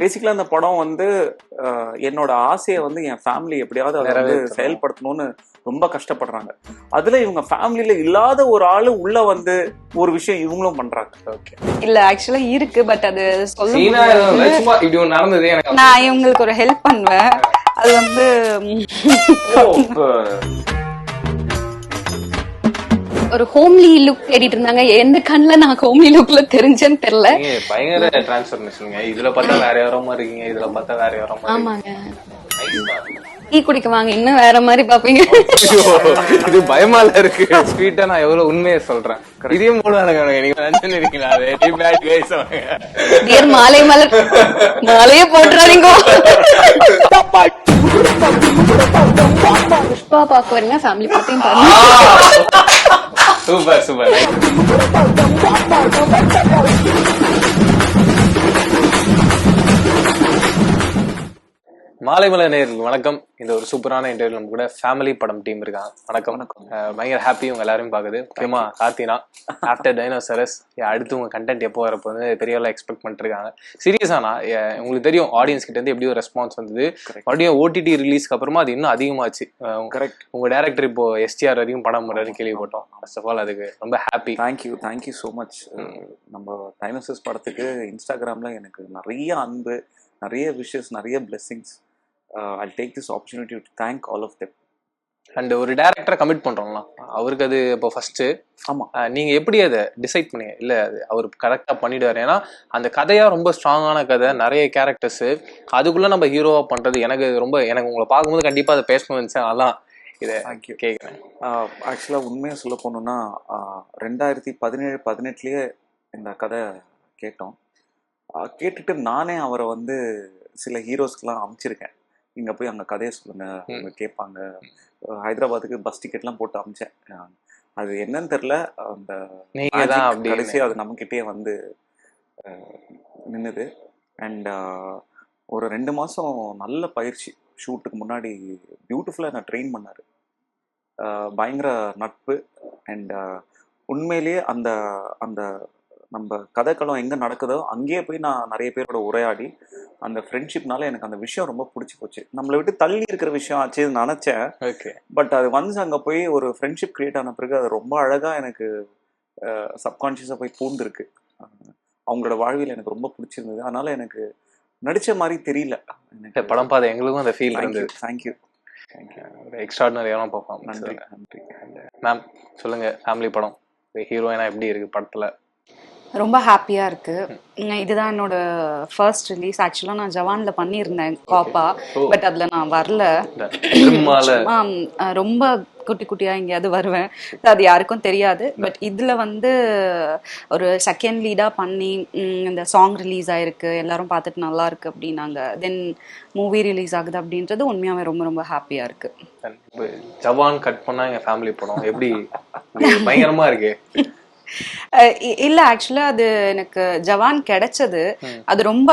பேசிக்கலா அந்த படம் வந்து என்னோட ஆசையை வந்து என் ஃபேமிலி எப்படியாவது அதை வந்து. செயல்படுத்தணும்னு ரொம்ப கஷ்டப்படுறாங்க. அதுல இவங்க ஃபேமிலியில இல்லாத ஒரு ஆளு உள்ள வந்து ஒரு விஷயம் இவங்களும் பண்றாங்க. ஓகே இல்ல ஆக்சுவலா இருக்கு பட் அது சொல்ல நடந்தது எனக்கு. நான் இவங்களுக்கு ஒரு ஹெல்ப் பண்ணுவேன். அது வந்து ஒரு ஹோம்லி லுக் தேடிட்டு இருந்தாங்க எந்த கண்ணுல நான் ஹோம்லி லுக்ல தெரிஞ்சேன்னு தெரியல. பயங்கர டிரான்ஸ்ஃபர்மேஷனுங்க இதுல பார்த்தா வேற யாரோ மாதிரி இருக்கீங்க. இதுல பார்த்தா வேற யாரோ மாதிரி ஆமாங்க. டீ குடிக்க வாங்க இன்னும் வேற மாதிரி பாப்பீங்க இது பயமால இருக்கு. ஸ்வீட்டா நான் எவ்வளவு உண்மையை சொல்றேன். இதையும் போல எனக்கு நீங்க நினைச்சு இருக்கீங்களா வெரி பேட் கைஸ் டியர் மாலை மலர். மாலையே போட்டுறாதீங்க. புஷ்பா பாக்க வரீங்க. ஃபேமிலி பத்தியும் பாருங்க சூப்பர் சூப்பர் மாலை மலை நேயர்களுக்கு வணக்கம். இந்த ஒரு சூப்பரான இன்டர்வியூ நம்ம கூட ஃபேமிலி படம் டீம் இருக்காங்க. வணக்கம். வணக்கம். பயங்கர ஹாப்பி உங்க எல்லாரும் பாக்குது முக்கியமா கார்த்தினா. ஆஃப்டர் டைனோசரஸ் அடுத்து உங்க கண்டென்ட் எப்போ வரப்போ வந்து பெரிய அளவு எக்ஸ்பெக்ட் பண்ணிட்டு இருக்காங்க சீரியஸானா உங்களுக்கு தெரியும் ஆடியன்ஸ் கிட்ட இருந்து எப்படி ஒரு ரெஸ்பான்ஸ் வந்தது. மறுபடியும் ஓடிடி ரிலீஸ்க்கு அப்புறமா அது இன்னும் அதிகமாச்சு. கரெக்ட் உங்க டேரக்டர் இப்போ எஸ்டிஆர் வரைக்கும் படம் பண்றாரு கேள்விப்பட்டோம். ஃபர்ஸ்ட் ஆஃப் ஆல் அதுக்கு ரொம்ப happy thank you thank you so much நம்ம டைனோசஸ் படத்துக்கு இன்ஸ்டாகிராமில் எனக்கு நிறைய அன்பு நிறைய விஷஸ் நிறைய blessings I take this opportunity to thank all of them and ஒரு டேரக்டரை கமிட் பண்றோம்ல அவருக்கு அது இப்போ ஃபர்ஸ்ட் ஆமா. நீங்க எப்படி அதை டிசைட் பண்ணீங்க? இல்ல அது அவர் கரெக்டா பண்ணிடுவாரு. ஏன்னா அந்த கதையா ரொம்ப ஸ்ட்ராங்கான கதை நிறைய கேரக்டர்ஸ் அதுக்குள்ள நம்ம ஹீரோவா பண்றது எனக்கு ரொம்ப எனக்கு உங்களை பார்க்கும்போது கண்டிப்பா அதை பேசணும்னு இருந்துச்சு அதான் இதை கேட்குறேன் ஆக்சுவலாக உண்மையாக சொல்ல போகணுன்னா ரெண்டாயிரத்தி பதினேழு பதினெட்டுலேயே இந்த கதை கேட்டோம். கேட்டுட்டு நானே அவரை வந்து சில ஹீரோஸ்க்கெலாம் அமுச்சிருக்கேன். இங்கே போய் அங்கே கதையை சொல்லுங்க அவங்க கேட்பாங்க. ஹைதராபாத்துக்கு பஸ் டிக்கெட்லாம் போட்டு அமிச்சேன். அது என்னன்னு தெரில அந்த கடைசியா அது நம்மக்கிட்டே வந்து நின்னுது. அண்ட் ஒரு ரெண்டு மாதம் நல்ல பயிற்சி. ஷூட்டுக்கு முன்னாடி பியூட்டிஃபுல்லாக நான் ட்ரெயின் பண்ணார். பயங்கர நட்பு. அண்ட் உண்மையிலேயே அந்த அந்த நம்ம கதைக்களம் எங்கே நடக்குதோ அங்கேயே போய் நான் நிறைய பேரோட உரையாடி அந்த ஃப்ரெண்ட்ஷிப்னால எனக்கு அந்த விஷயம் ரொம்ப பிடிச்சி போச்சு. நம்மளை விட்டு தள்ளி இருக்கிற விஷயம் ஆச்சு நினச்சேன். ஓகே பட் அது ஒன்ஸ் அங்கே போய் ஒரு ஃப்ரெண்ட்ஷிப் கிரியேட் ஆன பிறகு அது ரொம்ப அழகாக எனக்கு சப்கான்ஷியஸாக போய் பூந்துருக்கு. அவங்களோட வாழ்வியல் எனக்கு ரொம்ப பிடிச்சிருந்தது. அதனால எனக்கு நடிச்ச மாதிரி தெரியல. படம் பார்த்த எங்களுக்கும் அந்த ஃபீல் இருந்தது. தேங்க்யூ ஒரு எக்ஸ்ட்ராடினரியான பர்ஃபார்மன்ஸ் நன்றி நன்றி. மேம் சொல்லுங்க. ஃபேமிலி படம். ஹீரோயினா எப்படி இருக்கு படத்துல? ரொம்ப ஹாப்பியா இருக்கு. உம் இதுதான் என்னோட ஃபர்ஸ்ட் ரிலீஸ் ஆக்சுவலா நான் ஜவான்ல பண்ணியிருந்தேன் காப்பா. பட் அதுல நான் வரல. ரொம்ப குட்டி குட்டியா எங்கேயாவது வருவேன். அது யாருக்கும் தெரியாது. பட் இதுல வந்து ஒரு செகண்ட் லீடா பண்ணி இந்த சாங் ரிலீஸ் ஆயிருக்கு. எல்லாரும் பார்த்துட்டு நல்லா இருக்கு அப்படின்னாங்க. தென் மூவி ரிலீஸ் ஆகுது அப்படின்றது உண்மையாவே ரொம்ப ரொம்ப ஹாப்பியா இருக்கு. ஜவான் கட் பண்ணா எங்க ஃபேமிலி படம். எப்படி? இது பயங்கரமா இருக்கு. இல்ல ஆக்சுவலா அது எனக்கு ஜவான் கிடைச்சது. அது ரொம்ப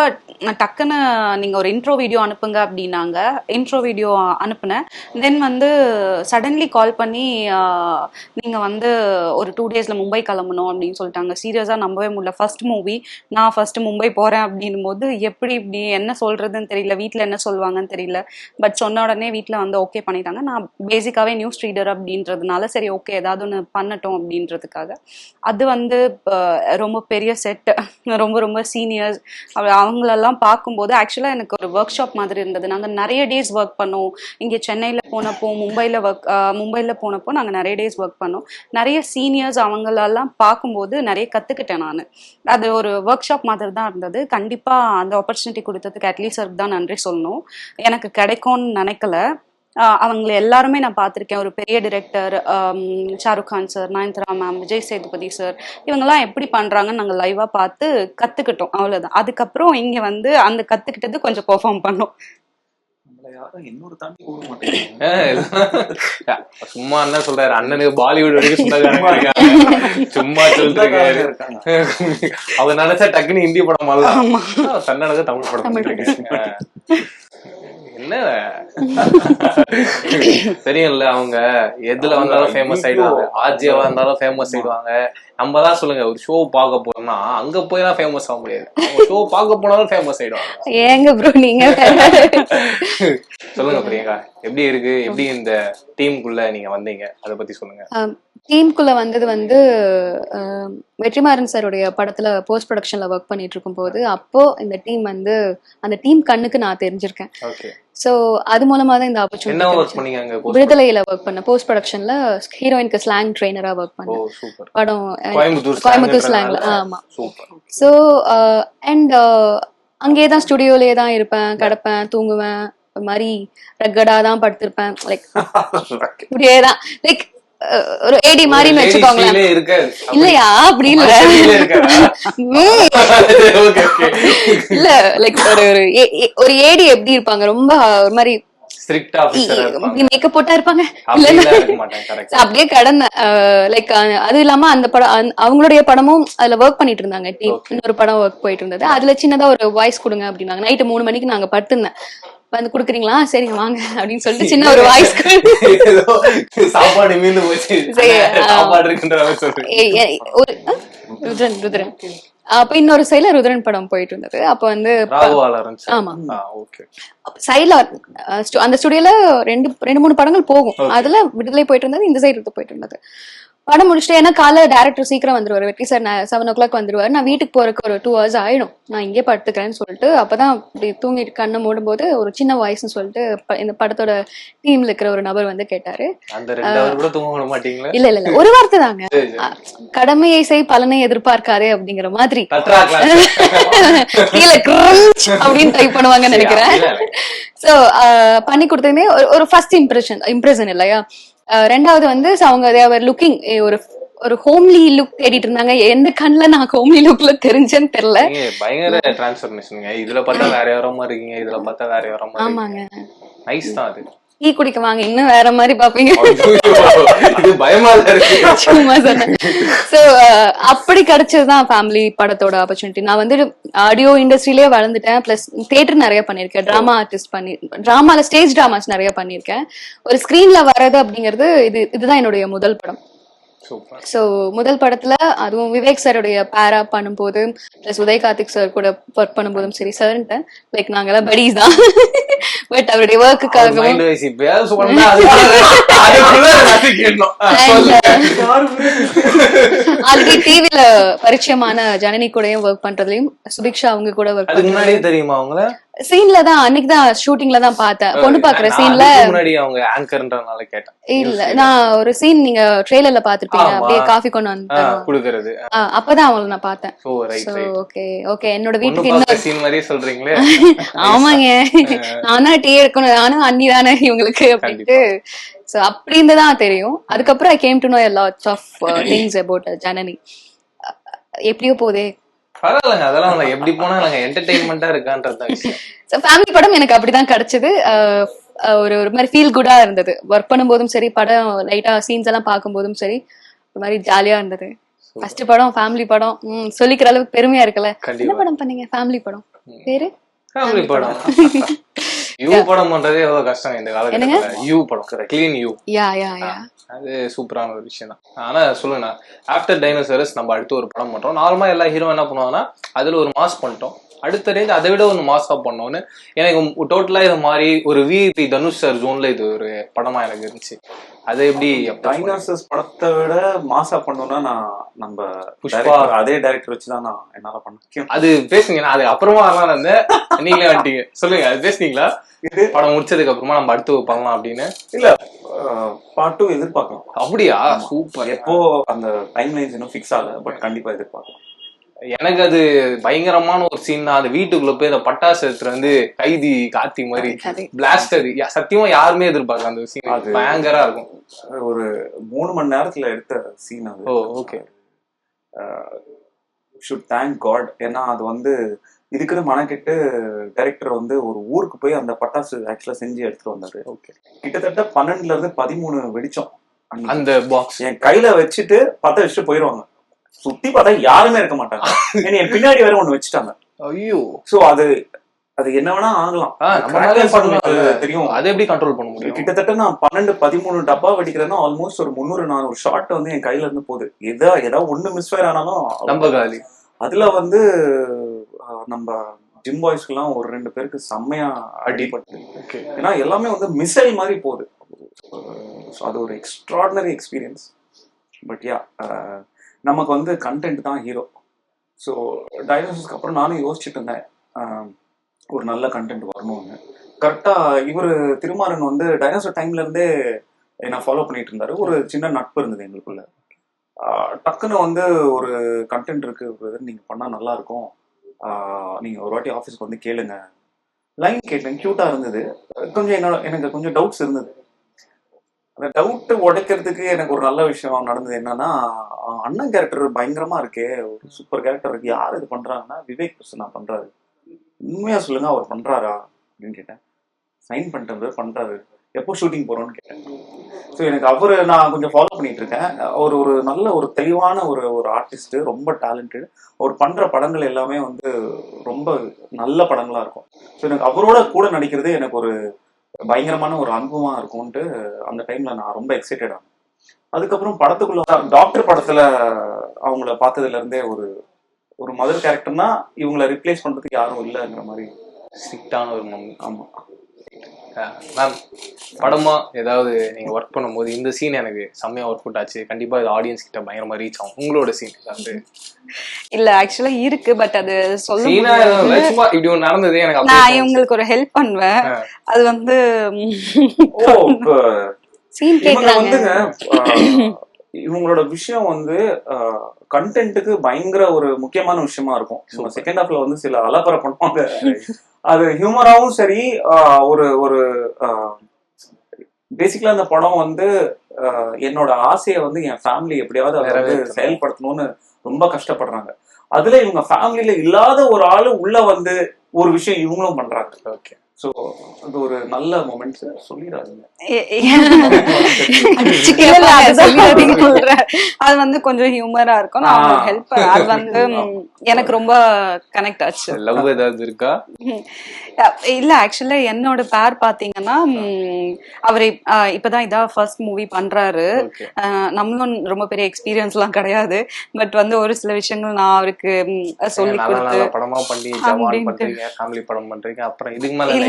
டக்குன்னு நீங்க ஒரு இன்ட்ரோ வீடியோ அனுப்புங்க அப்படின்னாங்க. இன்ட்ரோ வீடியோ அனுப்புனேன். தென் வந்து சடன்லி கால் பண்ணி நீங்க வந்து ஒரு டூ டேஸ்ல மும்பை கிளம்பணும் அப்படின்னு சொல்லிட்டாங்க. சீரியஸா நம்பவே முடியல. ஃபர்ஸ்ட் மூவி நான் ஃபர்ஸ்ட் மும்பை போறேன் அப்படின்னும் போது எப்படி இப்படி என்ன சொல்றதுன்னு தெரியல. வீட்ல என்ன சொல்லுவாங்கன்னு தெரியல. பட் சொன்ன உடனே வீட்ல வந்து ஓகே பண்ணிட்டாங்க. நான் பேசிக்காவே நியூஸ் ரீடர் அப்படின்றதுனால சரி ஓகே ஏதாவது ஒன்று பண்ணட்டும் அப்படின்றதுக்காக. அது வந்து ரொம்ப பெரிய செட் ரொம்ப ரொம்ப சீனியர்ஸ் அவங்களெல்லாம் பார்க்கும்போது ஆக்சுவலாக எனக்கு ஒரு ஒர்க் ஷாப் மாதிரி இருந்தது. நாங்கள் நிறைய டேஸ் ஒர்க் பண்ணோம். இங்கே சென்னையில் போனப்போ மும்பையில் ஒர்க் மும்பையில் போனப்போ நாங்கள் நிறைய டேஸ் ஒர்க் பண்ணோம். நிறைய சீனியர்ஸ் அவங்களெல்லாம் பார்க்கும்போது நிறைய கற்றுக்கிட்டேன் நான். அது ஒரு ஒர்க் ஷாப் மாதிரி தான் இருந்தது. கண்டிப்பாக அந்த ஆப்பர்ச்சுனிட்டி கொடுத்ததுக்கு அட்லீஸ்ட் தான் நன்றி சொல்லணும். எனக்கு கிடைக்கும்னு நினைக்கல. அவங்கள எல்லாருமே நான் பார்த்துருக்கேன். ஒரு பெரிய director Shah Rukh Khan sir Nayanthara ma'am Vijay Sethupathi sir இவங்கெல்லாம் எப்படி பண்றாங்கன்னு நாங்கள் லைவாக பார்த்து கற்றுக்கிட்டோம் அவ்வளோதான் அதுக்கப்புறம் இங்கே வந்து அந்த கற்றுக்கிட்டது கொஞ்சம் பெர்ஃபார்ம் பண்ணோம். சும்மா என்ன சொல்றாரு? அண்ணனுக்கு பாலிவுட் வரைக்கும் சொந்தக்காரங்க. சும்மா சொல்லிட்டு இருக்காரு இருக்காங்க. அவர் நினைச்சா டக்குன்னு ஹிந்தி படம் வரலாம். தன்னடக தமிழ் படம். என்ன தெரியும்ல அவங்க எதுல வந்தாலும் ஃபேமஸ் ஆயிடுவாங்க. ஆர்ஜேவா இருந்தாலும் ஃபேமஸ் ஆயிடுவாங்க. நம்ம தான் சொல்லுங்க ஒரு ஷோ பார்க்க போறோம்னா அங்க போய் தான் ஃபேமஸ் ஆக முடியாது. ஷோ பார்க்க போனாலும் ஃபேமஸ் ஆயிடுவாங்க. ஏங்க ப்ரோ நீங்க? சொல்லுங்க பிரியங்கா எப்படி இருக்கு? எப்படி இந்த டீமுக்குள்ள நீங்க வந்தீங்க? அத பத்தி சொல்லுங்க. டீமுக்குள்ள வந்தது வந்து வெற்றிமாறன் சாருடைய படத்துல போஸ்ட் ப்ரொடக்ஷன்ல ஒர்க் பண்ணிட்டு இருக்கும்போது அப்போ இந்த டீம் வந்து அந்த டீம் கண்ணுக்கு நான் தெரிஞ்சிருக்கேன். சோ அது மூலமா தான் இந்த ஆப்பர்ச்சுனிட்டி விடுதலையில ஒர்க் பண்ண போஸ்ட் ப்ரொடக்ஷன்ல ஹீரோயினுக்கு ஸ்லாங் ட்ரெயினரா ஒர்க் பண்ணேன். படம் கோயம்புத்தூர் ஸ்லாங்ல ஆமா. ஸோ அண்ட் அங்கேயே தான் ஸ்டுடியோலயே தான் இருப்பேன் கிடப்பேன் தூங்குவேன். மாதிரி ரக்கடா தான் படுத்திருப்பேன். லைக் இப்படியே தான் லைக் ஒரு ஏடி மாதிரின்னு வச்சுக்கோங்களேன். இல்லையா? அப்படி இல்ல. இல்ல லைக் ஒரு ஒரு ஏடி எப்படி இருப்பாங்க? ரொம்ப ஒரு மாதிரி மேக்கப் போட்டா இருப்பாங்க? அப்படியே கடந்தேன் லைக் அது இல்லாம அந்த படம் அவங்களுடைய படமும் அதுல ஒர்க் பண்ணிட்டு இருந்தாங்க. டீம். இன்னொரு படம் ஒர்க் போயிட்டு இருந்தது. அதுல சின்னதா ஒரு வாய்ஸ் கொடுங்க அப்படின்னாங்க. நைட்டு மூணு மணிக்கு நாங்க படுத்திருந்தேன். வந்து குடுக்குறீங்களா? சரிங்க வாங்க. அப்படின்னு சொல்லிட்டு சின்ன ஒரு வாய்ஸ் சாப்பாடு மீந்து போச்சு. ருத்ரன் ருத்ரன். அப்ப இன்னொரு சைடுல ருத்ரன் படம் போயிட்டு இருந்தது. அப்ப வந்து ஆமா. ஓகே சைடுல அந்த ஸ்டுடியோல ரெண்டு ரெண்டு மூணு படங்கள் போகும். அதுல விடுதலை போயிட்டு இருந்தது இந்த சைடு போயிட்டு இருந்தது. படம் முடிச்சுட்டு ஏன்னா காலை டேரக்டர் சீக்கிரம் வந்துருவாரு. வெற்றி சார் செவன் ஓ கிளாக் வந்துருவாரு. நான் வீட்டுக்கு போறதுக்கு ஒரு டூ ஹவர்ஸ் ஆயிடும். நான் இங்கே படுத்துக்கிறேன்னு சொல்லிட்டு அப்பதான் இப்படி தூங்கிட்டு கண்ணை மூடும்போது ஒரு சின்ன வாய்ஸ்னு சொல்லிட்டு இந்த படத்தோட டீம்ல இருக்கிற ஒரு நபர் வந்து கேட்டாரு. இல்ல இல்ல இல்ல. ஒரு வார்த்தை தாங்க. கடமையை செய் பலனை எதிர்பார்க்காதே அப்படிங்கிற மாதிரி. அப்படின்னு டைப் பண்ணுவாங்கன்னு நினைக்கிறேன். சோ பண்ணி கொடுத்ததுமே ஒரு- ஃபர்ஸ்ட் இம்ப்ரெஷன் இம்ப்ரெஷன் இல்லையா? ரெண்டாவது வந்து அவங்க தேவர் லுக்கிங் ஒரு ஒரு ஹோம்லி லுக் தேடிட்டு இருந்தாங்க. எந்த கண்ணுல நான் ஹோம்லி லுக்ல தெரிஞ்சேன்னு தெரியல. பயங்கர டிரான்ஸ்ஃபர்மேஷனுங்க இதுல பார்த்தா வேற யாரோ மாதிரி இருக்கீங்க. இதுல பார்த்தா வேற யாரோ மாதிரி ஆமாங்க. நைஸ் தான் அது. டீ குடிக்க வாங்க இன்னும் வேற மாதிரி பாப்பீங்க சும்மா சொன்னேன். சோ அப்படி கிடைச்சதுதான் ஃபேமிலி படத்தோட ஆப்பர்ச்சுனிட்டி நான் வந்து ஆடியோ இண்டஸ்ட்ரியிலேயே வளர்ந்துட்டேன். பிளஸ் தியேட்டர் நிறைய பண்ணியிருக்கேன். டிராமா ஆர்டிஸ்ட் பண்ணி டிராமால ஸ்டேஜ் டிராமாஸ் நிறைய பண்ணியிருக்கேன். ஒரு ஸ்கிரீன்ல வர்றது அப்படிங்கிறது இது இதுதான் என்னுடைய முதல் படம். ஸோ முதல் படத்துல அதுவும் விவேக் சாருடைய பேரா பண்ணும்போது ப்ளஸ் உதய் கார்த்திக் சார் கூட ஒர்க் பண்ணும்போதும் சரி சார்ன்ட்டு லைக் நாங்கெல்லாம் படிஸ் தான் பட் அவருடைய ஒர்க்குக்காகவும் ஆல்ரெடி டிவில பரிச்சயமான ஜனனி கூடயும் ஒர்க் பண்றதுலயும் சுபிக்ஷா அவங்க கூட ஒர்க் அதுக்கு முன்னாடியே தெரியுமா அவங்கள? சீன்ல தான் அன்னைக்கு தான் ஷூட்டிங்ல தான் பார்த்தேன். பொண்ணு பாக்குற சீன்ல முன்னாடி அவங்க ஆங்கர்ன்றனால கேட்டேன். இல்ல நான் ஒரு சீன் நீங்க ட்ரெய்லர்ல பாத்திருப்பீங்க. அப்படியே காஃபி கொண்டு வந்து. குடுக்கறது. அப்பதான் அவங்கள நான் பார்த்தேன். ஓகே ஓகே என்னோட வீட்டுக்கு இன்னொரு சீன் மாதிரியே சொல்றீங்களே? ஆமாங்க. நானா டீ எடுக்கணும். நானும் அண்ணி தானே இவங்களுக்கு அப்படின்ட்டு. சோ அப்படி இருந்துதான் தெரியும். அதுக்கப்புறம் I came to know lots of things about Janani எப்படியோ போதே பரவாயில்லங்க. அதெல்லாம் இல்ல. எப்படி போனா நாங்க என்டர்டைன்மெண்டா இருக்கான்றது தான் ஸோ ஃபேமிலி படம் எனக்கு அப்படிதான் கிடைச்சது. ஒரு ஒரு மாதிரி ஃபீல் குட்டா இருந்தது. ஒர்க் பண்ணும்போதும் சரி படம் லைட்டா சீன்ஸ் எல்லாம் பார்க்கும்போதும் சரி ஒரு மாதிரி ஜாலியா இருந்தது. ஃபர்ஸ்ட் படம் ஃபேமிலி படம் சொல்லிக்கிற அளவுக்கு பெருமையா இருக்குல்ல. என்ன படம் பண்ணீங்க? ஃபேமிலி படம். பேரு? ஃபேமிலி படம். யூ படம் பண்றதே எவ்வளவு கஷ்டம் இந்த காலகட்டத்துல. யூ படம் கிளீன் யூ யா யா யா அது சூப்பரான ஒரு விஷயம் தான். ஆனா சொல்லுங்கண்ணா ஆஃப்டர் டைனோசரஸ் நம்ம அடுத்து ஒரு படம் பண்றோம். நார்மலா எல்லா ஹீரோ என்ன பண்ணுவாங்கன்னா அதுல ஒரு மாஸ் பண்ணிட்டோம். அடுத்த ரேஞ்ச் அதை விட ஒரு மாஸா பண்ணோன்னு எனக்கு டோட்டலா இது மாதிரி ஒரு விஐபி தனுஷ் சார் ஜோன்ல இது ஒரு படமா எனக்கு இருந்துச்சு. அது எப்படி டைனோசர்ஸ் படத்தை விட மாசா பண்ணோம்னா நான் நம்ம புஷ்பா. அதே டைரக்டர் வச்சு தான் நான் என்னால பண்ண அது நான் அது அப்புறமா வரலாம் இருந்தேன் நீங்களே வந்துட்டீங்க. சொல்லுங்க அது பேசுனீங்களா? படம் முடிச்சதுக்கு அப்புறமா நம்ம அடுத்து பண்ணலாம் அப்படின்னு. இல்ல பார்ட் டூ எதிர்பார்க்கலாம். அப்படியா? சூப்பர். எப்போ அந்த டைம் லைன்ஸ் இன்னும் ஃபிக்ஸ் ஆகல பட் கண்டிப்பா எதிர்பார்க்கலாம். எனக்கு அது பயங்கரமான ஒரு சீன் தான். அந்த வீட்டுக்குள்ள போய் அந்த பட்டாசு எடுத்துட்டு வந்து கைதி கார்த்தி மாதிரி அது. பிளாஸ்டர் சத்தியமா யாருமே எதிர்பார்க்கல அந்த சீன் அது- பயங்கரா இருக்கும். ஒரு மூணு மணி நேரத்துல எடுத்த சீன் அது. Oh okay shoot thank God ஏன்னா அது வந்து இதுக்குன்னு மனக்கெட்டு டைரக்டர் வந்து ஒரு ஊருக்கு போய் அந்த பட்டாசு ஆக்சுவலா செஞ்சு எடுத்துட்டு வந்தாரு. ஓகே கிட்டத்தட்ட பன்னெண்டுல இருந்து பதிமூணு வெடிச்சோம். அந்த பாக்ஸ் என் கையில வச்சுட்டு பத்த வச்சுட்டு போயிருவாங்க. சுத்தி பார்த்தா யாருமே இருக்க மாட்டாங்க. ஏன்னா என் பின்னாடி வேற ஒண்ணு வச்சுட்டாங்க. ஐயோ. சோ அது அது என்ன வேணா ஆகலாம். தெரியும். அதை எப்படி கண்ட்ரோல் பண்ண முடியும்? கிட்டத்தட்ட நான் பன்னெண்டு பதிமூணு டப்பா வெடிக்கிறேன்னா ஆல்மோஸ்ட் ஒரு முந்நூறு நானூறு ஷாட் வந்து என் கையில இருந்து போகுது. எதா ஏதாவது ஒண்ணு மிஸ் ஃபயர் ஆனாலும் நம்ம காலி. அதுல வந்து நம்ம ஜிம் பாய்ஸ்க்குலாம் ஒரு ரெண்டு பேருக்கு செம்மையா அடிபட்டு. ஏன்னா எல்லாமே வந்து மிசைல் மாதிரி போகுது. அது ஒரு எக்ஸ்ட்ராடினரி எக்ஸ்பீரியன்ஸ் பட் யா நமக்கு வந்து கண்டென்ட் தான் ஹீரோ ஸோ டைனோசர்ஸ்க்கு அப்புறம் நானும் யோசிச்சுட்டு இருந்தேன். ஒரு நல்ல கண்டென்ட் வரணும்னு. கரெக்டாக இவர் திருமாறன் வந்து டைனோசர் டைம்ல இருந்தே என்ன ஃபாலோ பண்ணிட்டு இருந்தாரு. ஒரு சின்ன நட்பு இருந்தது எங்களுக்குள்ள. டக்குன்னு வந்து ஒரு கண்டென்ட் இருக்கு நீங்க பண்ணா நல்லா இருக்கும். நீங்க ஒரு வாட்டி ஆஃபீஸ்க்கு வந்து கேளுங்க. லைன் கேட்டேன். கியூட்டா இருந்தது. கொஞ்சம் என்னோட எனக்கு கொஞ்சம் டவுட்ஸ் இருந்தது. அந்த டவுட்டை உடைக்கிறதுக்கு எனக்கு ஒரு நல்ல விஷயம் நடந்தது என்னன்னா அண்ணன் கேரக்டர் பயங்கரமா இருக்கே ஒரு சூப்பர் கேரக்டர் இருக்கு. யார் இது பண்றாங்கன்னா விவேக் கிருஷ்ணா பண்றாரு. உண்மையா சொல்லுங்க அவர் பண்றாரா அப்படின்னு கேட்டேன். சைன் பண்ணிட்டு பண்றாரு. எப்போ ஷூட்டிங் போறோம்னு கேட்டேன். ஸோ எனக்கு அவர் நான் கொஞ்சம் ஃபாலோ பண்ணிட்டு இருக்கேன். அவர் ஒரு நல்ல ஒரு தெளிவான ஒரு ஒரு ஆர்டிஸ்ட் ரொம்ப டேலண்டட் அவர் பண்ற படங்கள் எல்லாமே வந்து ரொம்ப நல்ல படங்களா இருக்கும். ஸோ எனக்கு அவரோட கூட நடிக்கிறது எனக்கு ஒரு பயங்கரமான ஒரு அனுபவமா இருக்கும்ட்டு அந்த டைம்ல நான் ரொம்ப எக்ஸைட்டட் ஆனேன். அதுக்கப்புறம் படத்துக்குள்ள டாக்டர் படத்துல அவங்கள பார்த்ததுல இருந்தே ஒரு ஒரு மதர் கேரக்டர்னா இவங்கள ரிப்ளேஸ் பண்றதுக்கு யாரும் இல்லைங்கிற மாதிரி ஸ்ட்ரிக்டான ஒரு ஆமா. மேம் படமா ஏதாவது நீங்க ஒர்க் பண்ணும்போது இந்த சீன் எனக்கு செம்மையா ஒர்க் அவுட் ஆச்சு. கண்டிப்பா இது ஆடியன்ஸ் கிட்ட பயங்கரமா ரீச் ஆகும். உங்களோட சீன் ஏதாவது? இல்ல ஆக்சுவலா இருக்கு பட் அது சொல்ல இப்படி ஒன்று நடந்தது எனக்கு நான் இவங்களுக்கு ஒரு ஹெல்ப் பண்ணுவேன். அது வந்து சீன் ஆஹ், இவங்களோட விஷயம் வந்து கண்டென்ட்டுக்கு பயங்கர ஒரு முக்கியமான விஷயமா இருக்கும். செகண்ட் ஹாஃப்ல வந்து சில அலப்பறை பண்ணுவாங்க. அது ஹியூமராவும் சரி ஒரு ஒரு பேசிக்கலா அந்த படம் வந்து என்னோட ஆசையை வந்து என் ஃபேமிலி எப்படியாவது அதை வந்து. செயல்படுத்தணும்னு ரொம்ப கஷ்டப்படுறாங்க. அதுல இவங்க ஃபேமிலியில இல்லாத ஒரு ஆளு உள்ள வந்து ஒரு விஷயம் இவங்களும் பண்றாங்க. ஓகே சோ அது ஒரு நல்ல மொமெண்ட்ஸ் சொல்லிடாதீங்க. வந்து கொஞ்சம் ஹியூமரா இருக்கும். நான். ஹெல்ப் அது வந்து எனக்கு ரொம்ப கனெக்ட் ஆச்சு. லவ் ஏதாவது இருக்கா? இல்ல ஆக்சுவலா என்னோட பேர் பாத்தீங்கன்னா அவர் இப்பதான் இதான் ஃபர்ஸ்ட் மூவி பண்றாரு. நம்மளும் ரொம்ப பெரிய எக்ஸ்பீரியன்ஸ் எல்லாம் கிடையாது. பட் வந்து ஒரு சில விஷயங்கள் நான் அவருக்கு சொல்லி கொடுத்து படமா பண்ணி. பண்றீங்க ஃபேமிலி படம் பண்றீங்க. அப்புறம் இதுக்கு மேல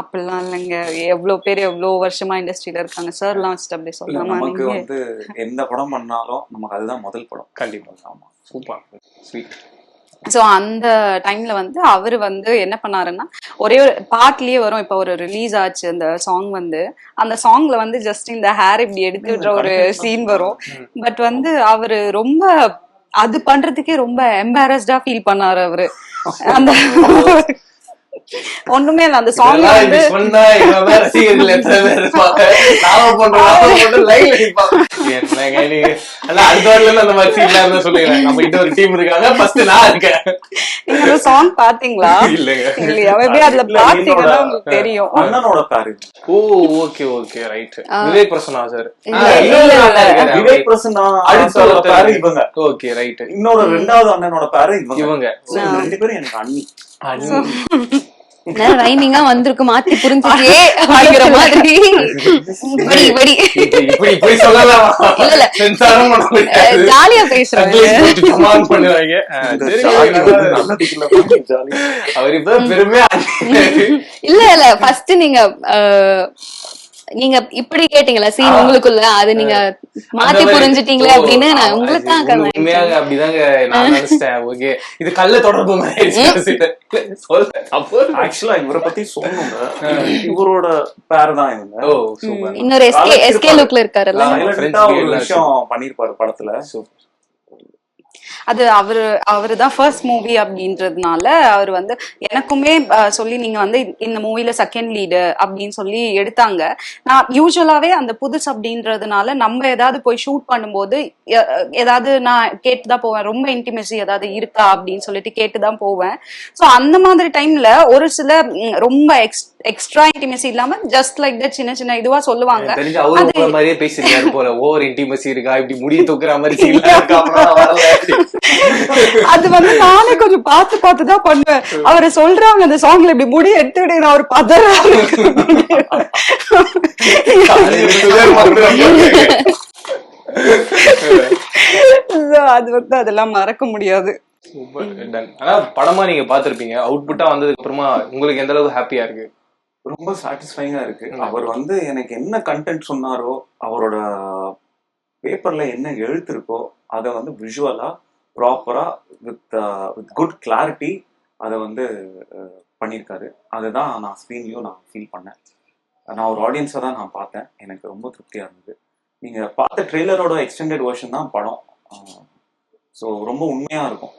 அப்படிலாம் இல்லைங்க. எவ்வளவு பேர் எவ்வளவு வருஷமா இண்டஸ்ட்ரியில இருக்காங்க? சார் வச்சுட்டு அப்படி சொல்லாம நமக்கு வந்து எந்த படம் பண்ணாலும் நமக்கு அதுதான் முதல் படம். கண்டிப்பா. ஆமா. சூப்பர். ஸ்வீட் ஸோ அந்த டைம்ல வந்து அவர் வந்து என்ன பண்ணாருன்னா ஒரே ஒரு பாட்லயே வரும். இப்போ ஒரு ரிலீஸ் ஆச்சு அந்த சாங் வந்து. அந்த சாங்ல வந்து ஜஸ்ட் இந்த ஹேர் இப்படி எடுத்து விடுற ஒரு சீன் வரும். பட் வந்து அவரு ரொம்ப அது பண்றதுக்கே ரொம்ப எம்பாரஸ்டா ஃபீல் பண்ணாரு அவரு. அந்த ஒண்ணுமே இல்ல அந்த சாங் வந்து அந்த சாங் பாத்தீங்களா இல்லைங்க. இல்லையா? மேபி அதுல பாத்தீங்கன்னா உங்களுக்கு தெரியும். அண்ணனோட பேரு. ஓ, okay, okay, right. Vivek Prasanna இருக்காரு. விவேக் பிரசன்னா அடுத்த. பேரு இவங்க. Okay, right. இன்னொரு ரெண்டாவது அண்ணனோட பேரு இவங்க. இந்த ரெண்டு பேரும் எனக்கு அண்ணி. ரைமிங்கா வந்திருக்கு மாத்தி புரிஞ்சுக்கே அப்படிங்கிற மாதிரி இப்படி இப்படி இப்படி இப்படி இப்படி சொல்லலாமா? இல்ல, இல்ல. சென்சாரும் பண்ண முடியாது. ஜாலியா பேசுறாங்க பண்ணுவாங்க. அவர் இப்ப பெருமையா இல்ல இல்ல ஃபர்ஸ்ட் நீங்க நீங்க இப்படி கேட்டீங்களா? சீன் உங்களுக்குள்ள அது நீங்க மாத்தி புரிஞ்சுட்டீங்களே அப்படின்னு நான் உங்களுக்கு தான் உண்மை- உண்மையாக அப்படிதாங்க நான் நினைச்சிட்டேன். ஓகே. இது கல்ல தொடர்பு ஆக்சுவலா இவரை பத்தி சொல்லணுங்க இவரோட பேர் தான் இவங்க. Oh super. இன்னொரு எஸ்கே எஸ்கே லுக்ல இருக்காருல்ல. girl விஷயம் பண்ணிருப்பாரு படத்துல. சூப்பர். அது அவரு அவரு தான் ஃபர்ஸ்ட் மூவி அப்படின்றதுனால அவர் வந்து எனக்குமே சொல்லி நீங்க வந்து இந்த மூவில செகண்ட் லீடு அப்படின்னு சொல்லி எடுத்தாங்க. நான் யூஸ்வலாவே அந்த புதுசு அப்படின்றதுனால நம்ம ஏதாவது போய் ஷூட் பண்ணும்போது ஏதாவது நான் கேட்டு தான் போவேன். ரொம்ப இன்டிமெசி ஏதாவது இருக்கா அப்படின்னு சொல்லிட்டு கேட்டு தான் போவேன். ஸோ அந்த மாதிரி டைம்ல ஒரு சில ரொம்ப எக்ஸ் எக்ஸ்ட்ரா இன்டிமேசி இல்லாம ஜஸ்ட் லைக் தட் சின்ன சின்ன இதுவா சொல்லுவாங்க. அவரு உங்களை மாதிரியே பேசிருக்காரு போல. ஓவர் இன்டிமசி இருக்கா? இப்படி முடிய தூக்குற மாதிரி அது வந்து நானே கொஞ்சம் பார்த்து பார்த்து தான் பண்ணுவேன். அவரை சொல்றாங்க அந்த சாங்ல இப்படி முடி எடுத்து விடு நான் ஒரு பதறாரு. அது அது வந்து அதெல்லாம் மறக்க முடியாது. ஆனா படமா நீங்க பாத்திருப்பீங்க அவுட்புட்டா வந்ததுக்கு அப்புறமா உங்களுக்கு எந்த அளவுக்கு ஹாப்பியா இருக்கு? ரொம்ப சாட்டிஸ்ஃபைங்கா இருக்கு. அவர் வந்து எனக்கு என்ன கண்டென்ட் சொன்னாரோ அவரோட பேப்பர்ல என்ன எழுத்து இருக்கோ அதை வந்து விஷுவலா ப்ராப்பரா வித் வித் குட் கிளாரிட்டி அதை வந்து பண்ணியிருக்காரு அதுதான் நான் ஸ்க்ரீன்லயும் நான் ஃபீல் பண்ணேன். நான் ஒரு ஆடியன்ஸை தான் நான் பார்த்தேன். எனக்கு ரொம்ப திருப்தியா இருந்தது. நீங்க பார்த்த ட்ரெய்லரோட எக்ஸ்டெண்டட் வெர்ஷன் தான் படம். ஸோ ரொம்ப உண்மையா இருக்கும்.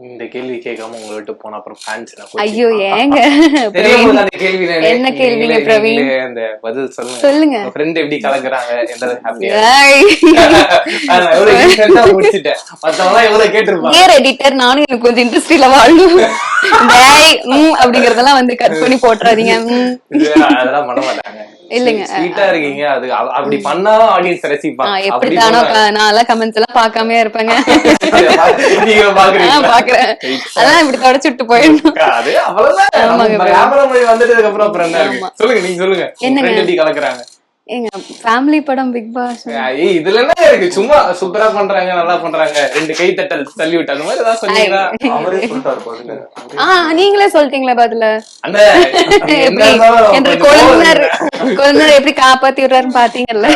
இந்த கேள்வி கேட்காம உங்களை விட்டு போன அப்புறம் ஃபேன்ஸ் ஐயோ ஏங்க. என்ன கேள்விங்க, பிரவீன்? அந்த பதில் சொல்லுங்க. சொல்லுங்க. ஃப்ரெண்ட் எப்படி கலக்குறாங்க எந்த ஹாப்பியா. நான் எவ்வளவு முடிச்சிட்டேன். மத்தவங்க எவ்வளவு கேட்டிருப்பாங்க. ஏர் எடிட்டர் நானும் எனக்கு கொஞ்சம் இன்ட்ரெஸ்ட் இல்ல வாழும் டேய் ம் அப்படிங்கறதெல்லாம் வந்து கட் பண்ணி போட்டுறாதீங்க. அதெல்லாம் பண்ண மாட்டாங்க. இல்லைங்க. ஸ்வீட்டா இருக்கீங்க அது அப்படி பண்ணா ஆடியன்ஸ் ரசிப்பாங்க பண்ணா- க- நான் எல்லாம் கமெண்ட்ஸ் எல்லாம் பார்க்காம இருப்பேங்க. நீங்க பாக்குறீங்க பாக்குறேன் அதான் இப்படி தொடச்சு விட்டு போயிடணும். அது அவ்வளவுதான். கேமரா மொழி வந்துட்டதுக்கு அப்புறம் அப்புறம் என்ன. சொல்லுங்க நீங்க சொல்லுங்க. எப்படி கலக்குறாங்க. ஏங்க ஃபேமிலி படம் பிக் பாஸ் ஏய், இதுல என்ன இருக்கு? சும்மா சூப்பரா பண்றாங்க நல்லா பண்றாங்க. ரெண்டு கை தட்டல் தள்ளி விட்டு அந்த மாதிரி ஏதாவது சொன்னீங்களா அவரே சொல்லிட்டாரு பதில் ஆ நீங்களே சொல்லிட்டீங்களே பதில. அந்த என்ற கொஞ்சம் கொழுந்தனர் கொழுந்தனர் எப்படி காப்பாத்தி விடுறாருன்னு பாத்தீங்கல்ல.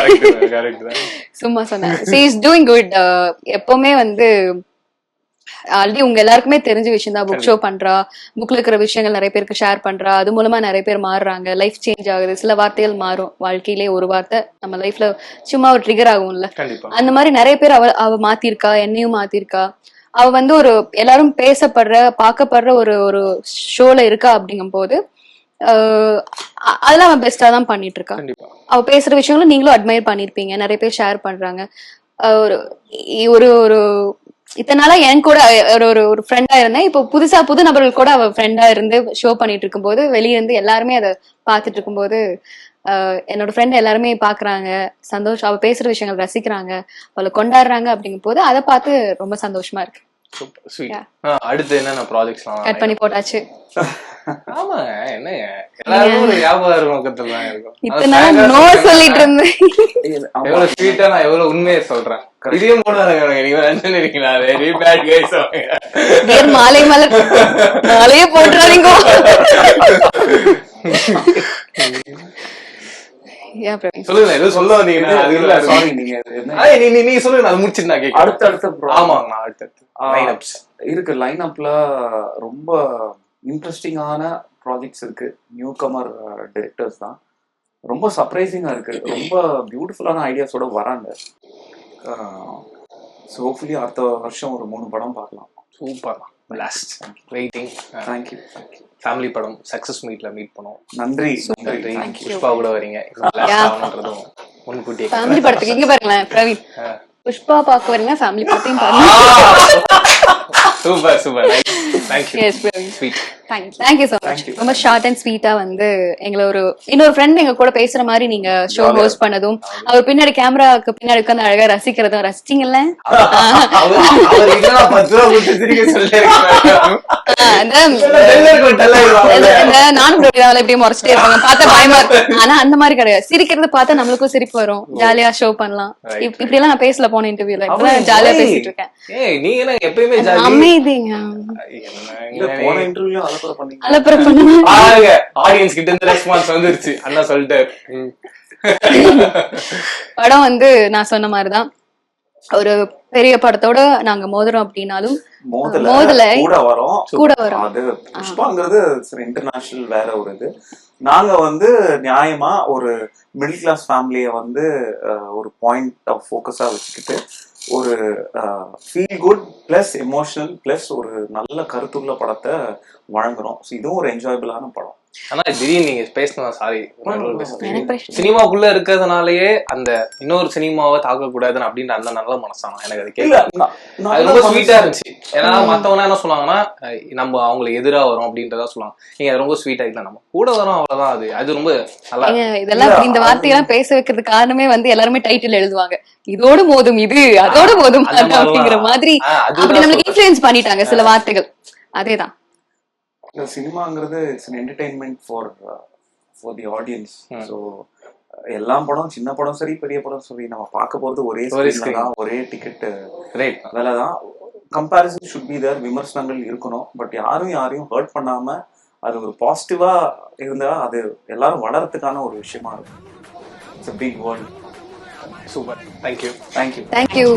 சும்மா சொன்னேன். சி இஸ் டூயிங் குட் எப்பவுமே வந்து ஆல்ரெடி உங்க எல்லாருக்குமே தெரிஞ்ச விஷயம் தான் புக் ஷோ பண்றா. புக்ல இருக்கிற விஷயங்கள் நிறைய பேருக்கு ஷேர் பண்றா. அது மூலமா நிறைய பேர் மாறுறாங்க. லைஃப் சேஞ்ச் ஆகுது. சில வார்த்தைகள் மாறும். வாழ்க்கையிலே ஒரு வார்த்தை நம்ம லைஃப்ல சும்மா ஒரு ட்ரிகர் ஆகும்ல. அந்த மாதிரி நிறைய பேர் அவ அவ மாத்திருக்கா என்னையும் மாத்திருக்கா. அவ வந்து ஒரு எல்லாரும் பேசப்படுற பார்க்கப்படுற ஒரு ஒரு ஷோல இருக்கா அப்படிங்கும் போது அதெல்லாம் அவன் பெஸ்டா தான் பண்ணிட்டு இருக்கா கண்டிப்பா. அவ பேசுற விஷயங்களும் நீங்களும் அட்மையர் பண்ணிருப்பீங்க. நிறைய பேர் ஷேர் பண்றாங்க. ஒரு ஒரு இத்தனை நாளா என் கூட ஒரு ஒரு ஒரு ஃப்ரெண்டா இருந்தேன். இப்போ புதுசா புது நபர்கள் கூட அவ ஃப்ரெண்டா இருந்து ஷோ பண்ணிட்டு இருக்கும்போது வெளிய இருந்து எல்லாருமே அதை பார்த்துட்டு இருக்கும்போது என்னோட ஃப்ரெண்ட் எல்லாருமே பாக்குறாங்க சந்தோஷம் அவ பேசுற விஷயங்கள் ரசிக்கிறாங்க. அவளை கொண்டாடுறாங்க அப்படிங்கும் போது அதை பார்த்து ரொம்ப சந்தோஷமா இருக்கு. அடுத்து என்னென்ன ப்ராஜெக்ட்ஸ்லாம் கட் பண்ணி போட்டாச்சு. ஆமாங்க என்னங்க எல்லாருக்கும் ஒரு வியாபார நோக்கத்துல தான் இருக்கும் இத்தனை நாள் நோ சொல்லிட்டு இருந்தேன் எவ்வளவு ஸ்வீட்டா நான் எவ்வளவு உண்மையை சொல்றேன். இதையும் போடாதுங்க நீங்க நினைச்சு இருக்கீங்களா வெரி பேட் கைஸ் Dear மாலை மலர்? மாலையே போட்டுறாதீங்க. Yeah, பிரவீன். சொல்லுங்க ஏதோ சொல்ல வந்தீங்கன்னா அது இல்ல சாரி நீங்க நீ நீ- நீங்க சொல்லுங்க நான் முடிச்சிட்டு நான் அடுத்தடுத்த pro- ஆமாங்க லைனப்ஸ் இருக்கு லைன் அப்ல ரொம்ப இன்ட்ரெஸ்டிங்கான ப்ராஜெக்ட்ஸ் இருக்கு. நியூ கமர் டிரெக்டர்ஸ் தான். ரொம்ப சர்ப்ரைசிங்கா இருக்கு. ரொம்ப பியூட்டிஃபுல்லான ஐடியாஸோட வராங்க. ஸோ ஹோப்ஃபுல்லி அடுத்த வருஷம் ஒரு மூணு படம் பார்க்கலாம். Super last waiting thank you thank you family படம் சக்சஸ் மீட்ல மீட் பண்ணுவோம் நன்றி. நன்றி. புஷ்பா கூட வரீங்க. முன்கூட்டியே ஃபேமிலி படத்துக்கு இங்க பாருங்களேன் பிரவீன். புஷ்பா பார்க்க வரீங்க ஃபேமிலி படத்தையும் பாருங்க. super super. Nice thank you. Yes brilliant sweet. Thank you thank you so much Thank you. ரொம்ப ஷார்ட் அண்ட் ஸ்வீட்டா வந்து எங்களை ஒரு இன்னொரு ஃப்ரெண்ட் எங்க கூட பேசுற மாதிரி நீங்க ஷோ ஹோஸ்ட் பண்ணதும் அவர் பின்னாடி கேமராவுக்கு பின்னாடி உட்காந்து அழகா ரசிக்கிறதும் ரசிச்சீங்கல்ல? நானும் இப்படியே முறைச்சிட்டே இருப்பாங்க. பார்த்தா பயமா இருக்கு. ஆனா அந்த மாதிரி கிடையாது. சிரிக்கிறத பார்த்தா நம்மளுக்கும் சிரிப்பு வரும். ஜாலியா ஷோ பண்ணலாம். இப்படி எல்லாம் நான் பேசல போன இன்டர்வியூல இப்பதான் ஜாலியா. பேசிட்டு இருக்கேன். அமைதிங்க. இல்ல போன இன்டர்வியூ அலப்பற பண்ணீங்க. அலப்புற பண்ணுங்க. பாருங்க ஆடியன்ஸ் கிட்ட இருந்து ரெஸ்பான்ஸ் வந்துருச்சு. அண்ணா சொல்லிட்டாரு. படம் வந்து நான் சொன்ன மாதிரிதான். ஒரு பெரிய படத்தோட நாங்க மோதுறோம் அப்படின்னாலும் மோதல கூட வரோம். கூட வரும். அது புஷ்பாங்கிறது இன்டர்நேஷனல் வேற ஒரு இது. நாங்க வந்து நியாயமா ஒரு மிடில் கிளாஸ் ஃபேமிலியை வந்து ஒரு பாயிண்ட் ஆஃப் ஃபோக்கஸா வச்சுக்கிட்டு ஒரு feel good plus emotional plus ஒரு நல்ல கருத்துள்ள படத்தை வழங்குறோம். ஸோ இதுவும் ஒரு என்ஜாயபிளான படம். ஆனா திடீர்னு நீங்க பேசினா சாரி சினிமாக்குள்ள இருக்கிறதுனாலயே அந்த இன்னொரு சினிமாவை தாக்க கூடாதுன்னு அப்படின்ற அந்த நல்ல மனசானா எனக்கு அது இல்ல கேட்க நான்- நான் அது ரொம்ப ஸ்வீட்டா இருந்துச்சு. ஏன்னா மத்தவங்க என்ன சொல்லுவாங்கன்னா நம்ம அவங்களுக்கு எதிரா வரும் அப்படின்றதா சொல்லுவாங்க. நீங்க அது ரொம்ப ஸ்வீட்டா இல்ல நம்ம கூட வரோம் அவ்வளவுதான். அது அது ரொம்ப நல்லா இதெல்லாம் இந்த வார்த்தையெல்லாம் பேச வைக்கிறதுக்கு காரணமே வந்து எல்லாருமே டைட்டில் எழுதுவாங்க. இதோடு மோதும் இது அதோட மோதும். அப்படிங்கிற மாதிரி. அப்படி நம்மளுக்கு இன்ஃபுளுயன்ஸ் பண்ணிட்டாங்க சில வார்த்தைகள். அதேதான். சினிமாங்கிறது it's an entertainment for for the audience. So எல்லா படம் சின்ன படம் சரி பெரிய படம் சரி நம்ம பார்க்க போறது ஒரே. தான் ஒரே டிக்கெட் ரைட் வேலை தான் கம்பேரிசன் ஷுட் பி தேர் விமர்சனங்கள் இருக்கணும். பட் யாரும் யாரையும் ஹர்ட் பண்ணாம அது ஒரு பாசிட்டிவா இருந்தா அது எல்லாரும் வளரத்துக்கான ஒரு விஷயமா இருக்கும். It's big world super thank you thank you thank you